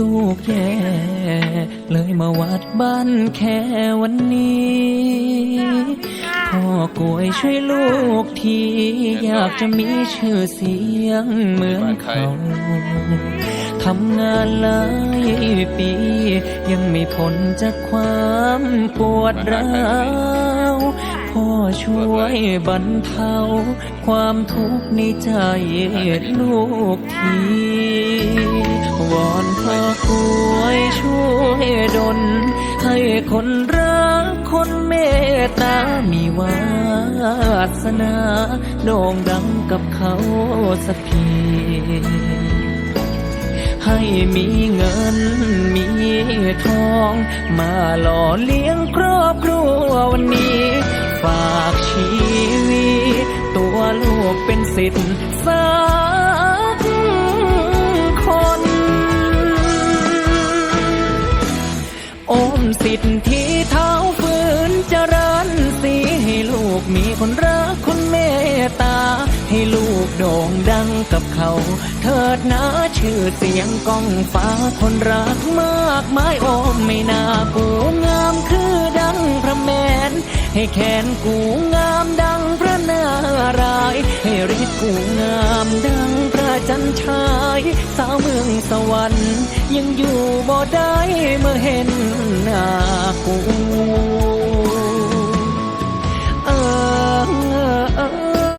ลูกแย่เลยมาวัดบ้านแค่วันนี้พ่อกวยช่วยลูกทีอยากจะมีชื่อเสียงเหมือนเขาทำงานหลายปี ยังไม่พ้นจากความปวดร้าว พ่อช่วยบรรเทาความทุกข์ในใจลูกทีวอนพ่อกวยช่วยดลให้คนรักคนเมตตามีวาสนาโด่งดังกับเขาสักทีให้มีเงินมีทอง มาหล่อเลี้ยงครอบครัววันนี้ เป็นสิทธิ์สักคน โอมสิทธิ์ที่เท้าฝืนเจริญสีให้ลูกมีคนรักคนเมตตา ให้ลูกโด่งดังกับเขา เถิดนะชื่อเสียงก้องฟ้าคนรักมากมายโอมไม่น่ากูงามคือดังพระแมนให้แขนกูงามดั ฤทธิ์กูงามดังพระจันทรายสาวเมืองสวรรค์ยังอยู่บ่ได้เมื่อเห็นหน้ากู